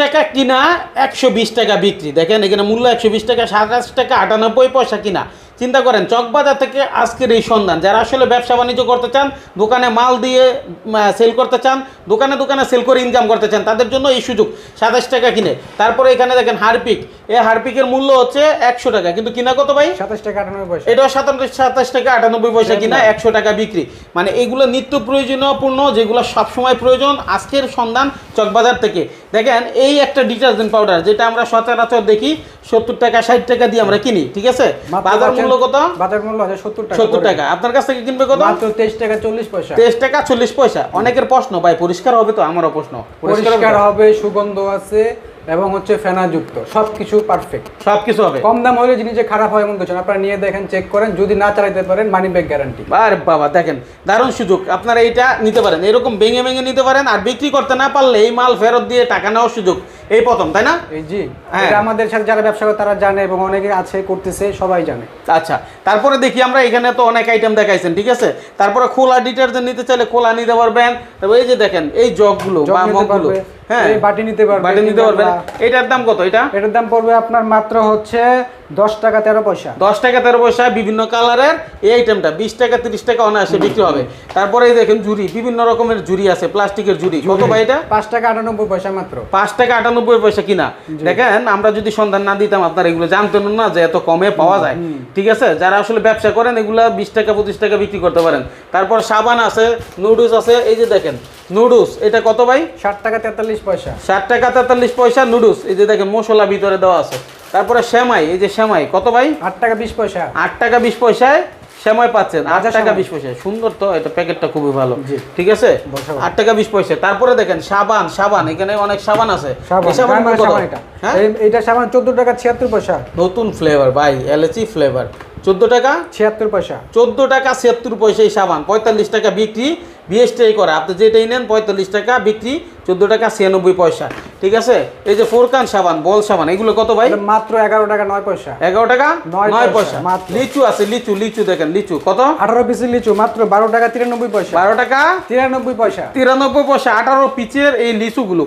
টাকা কিনা, একশো বিশ টাকা বিক্রি। দেখেন এখানে মূল্য একশো বিশ টাকা, সাতাশ টাকা, আটানব্বই পয়সা কিনা। চিন্তা করেন চকবাজার থেকে আজকের এই সন্ধান যারা আসলে ব্যবসা বাণিজ্য করতে চান দোকানে মাল দিয়ে সেল করতে চান দোকানে দোকানে সেল করে ইনকাম করতে চান তাদের জন্য এই সুযোগ সাতাশ টাকা কিনে। তারপরে এখানে দেখেন হারপিক এই হারপিকের মূল্য হচ্ছে একশো টাকা কিন্তু কিনা কত ভাই? সাতাশ টাকা আটানব্বই পয়সা। এটাও সাতান্ন সাতাশ টাকা আটানব্বই পয়সা কিনা একশো টাকা বিক্রি। মানে এগুলো নিত্য প্রয়োজনীয় পণ্য যেগুলো সবসময় প্রয়োজন আজকের সন্ধান চকবাজার থেকে। দেখেন এই একটা ডিটারজেন্ট পাউডার যেটা আমরা সচরাচর দেখি সত্তর টাকা ষাট টাকা দিয়ে আমরা কিনি ঠিক আছে? বাজার পাচ্ছেন- মূল্য কত? বাজার মূল্য আছে সত্তর টাকা সত্তর। টাকা। আপনার কাছ থেকে কিনবে কত? মাত্র তেইশ টাকা চল্লিশ পয়সা। তেইশ টাকা চল্লিশ পয়সা। অনেকের প্রশ্ন ভাই পরিষ্কার হবে তো? আমারও প্রশ্ন। পরিষ্কার? হবে সুগন্ধ আছে এবং হচ্ছে ফেনাযুক্ত সবকিছু পারফেক্ট সবকিছু হবে। কম দাম হলে জিনিস যে খারাপ হয় এমন কিছু না। আপনারা নিয়ে দেখেন চেক করেন যদি না চালাইতে পারেন মানি ব্যাগ গ্যারান্টি আরে বাবা দেখেন দারুণ সুযোগ। আপনারা এইটা নিতে পারেন। এরকম ভেঙে ভেঙে নিতে পারেন আর বিক্রি করতে না পারলে এই মাল ফেরত দিয়ে টাকা নেওয়ার সুযোগ। এই প্রথম তাই না? এই জি হ্যাঁ। এটা আমাদের সাথে যারা ব্যবসা করে তারা জানে এবং অনেকে আছে করতেছে সবাই জানে। আচ্ছা তারপরে দেখি আমরা এখানে তো অনেক আইটেম দেখাইছেন ঠিক আছে? তারপরে খোলা ডিটারজেন্ট নিতে চাইলে খোলা নিতে পারবেন। তারপর এই যে দেখেন এই জগগুলো জগ বা মগগুলো হ্যাঁ। বাটি নিতে পারবে, বাটি নিতে পারবেন এটার দাম কত? এটা? এটার দাম পড়বে আপনার মাত্র হচ্ছে দশ টাকা তেরো পয়সা। দশ টাকা তেরো পয়সা বিভিন্ন কালারের। এই আইটেমটা বিশ টাকা তিরিশ টাকা অনায়াসে বিক্রি হবে। তারপরে দেখেন ঝুড়ি বিভিন্ন রকমের ঝুড়ি আছে প্লাস্টিকের ঝুড়ি। কত ভাই এটা? পাঁচ টাকা আটানব্বই পয়সা মাত্র। পাঁচ টাকা আটানব্বই পয়সা কিনা। দেখেন আমরা যদি সন্ধান না দিতাম আপনারা এগুলো জানতেন না যে এত কমে পাওয়া যায়। ঠিক আছে? যারা আসলে ব্যবসা করেন এগুলা বিশ টাকা পঁচিশ টাকা বিক্রি করতে পারেন। তারপর সাবান আছে নুডলস আছে এই যে দেখেন নুডলস এটা কত ভাই? ষাট টাকা তেতাল্লিশ পয়সা। ষাট টাকা তেতাল্লিশ পয়সা নুডলস। এই যে দেখেন মশলা ভিতরে দেওয়া আছে। তারপরে শ্যামাই এই যে শ্যামাই কত ভাই? আট টাকা বিশ পয়সা। আট টাকা বিশ পয়সায় সেমাই পাচ্ছেন আট টাকা বিশ পয়সা। সুন্দর তো এটা প্যাকেটটা খুবই ভালো। ঠিক আছে? আট টাকা বিশ পয়সা। তারপরে দেখেন সাবান সাবান এখানে অনেক সাবান আছে। এটা। হ্যাঁ? সাবান চোদ্দ টাকা ছিয়াত্তর পয়সা। নতুন ফ্লেভার ভাই এলএচি ফ্লেভার চোদ্দ টাকা? ছিয়াত্তর পয়সা। চোদ্দ টাকা ছিয়াত্তর পয়সা এই সাবান। পঁয়তাল্লিশ টাকা বিক্রি বিএসটাই করা। আপনি যেটাই নেন পঁয়তাল্লিশ টাকা বিক্রি চোদ্দ টাকা ছিয়ানব্বই পয়সা। ঠিক আছে? এই যে ফোরকান সাবান বল সাবান এগুলো কত ভাই? মাত্র এগারো টাকা নয় পয়সা। এগারো টাকা নয় পয়সা লিচু আছে লিচু লিচু দেখেন লিচু কত? আঠারো পিসের লিচু মাত্র বারো টাকা তিরানব্বই পয়সা। বারো টাকা তিরানব্বই পয়সা। তিরানব্বই পয়সা আঠারো পিচের এই লিচুগুলো।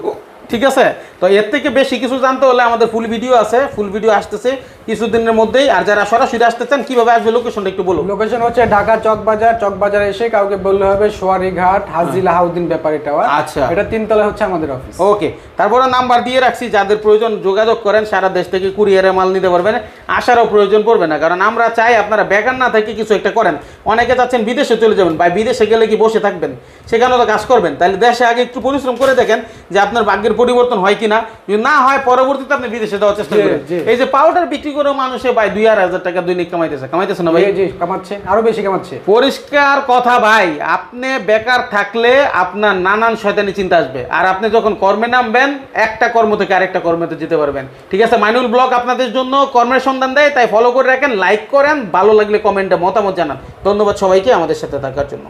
ঠিক আছে? তো এর থেকে বেশি কিছু জানতে হলে আমাদের ফুল ভিডিও আছে ফুল ভিডিও আসতেছে। কিছুদিনের মধ্যেই আর যারা সরাসরি আসতে চান কীভাবে আসবে লোকেশনটা একটু বলুন। লোকেশন হচ্ছে ঢাকা চকবাজার চকবাজার এসে কাউকে বললে হবে সোয়ারি ঘাট হাজিলা হাউদ্দিন ব্যাপারী টাওয়ার আচ্ছা। এটা তিনতলা হচ্ছে আমাদের অফিস ওকে তারপরে নাম্বার দিয়ে রাখছি যাদের প্রয়োজন যোগাযোগ করেন সারা দেশ থেকে কুরিয়ারে মাল নিতে পারবেন আসারও প্রয়োজন পড়বে না কারণ আমরা চাই আপনারা বেকার না থেকে কিছু একটা করেন। অনেকে চাচ্ছেন বিদেশে চলে যাবেন বা বিদেশে গেলে কি বসে থাকবেন? সেখানে তো কাজ করবেন। তাহলে দেশে আগে একটু পরিশ্রম করে দেখেন যে আপনার ভাগ্যের পরিবর্তন হয় কি না যদি না হয় পরবর্তীতে আপনি বিদেশে যাওয়ার চেষ্টা করেন। এই যে পাউডার বিক্রি করে মানুষে ভাই দুই আড়াই হাজার টাকা দৈনিক কামাইতেছে। কামাইতেছে না ভাই? জি, কামাচ্ছে আরও বেশি কামাচ্ছে। পরিষ্কার কথা ভাই আপনি বেকার থাকলে আপনার নানান শয়তানি চিন্তা আসবে। আর আপনি যখন কর্মে নামবেন একটা কর্ম থেকে আরেকটা কর্মতে যেতে পারবেন। ঠিক আছে মাইনুল ব্লগ আপনাদের জন্য কর্মের সন্ধান দেয় তাই ফলো করে রাখেন লাইক করেন ভালো লাগলে কমেন্টে মতামত জানান। ধন্যবাদ সবাইকে আমাদের সাথে থাকার জন্য।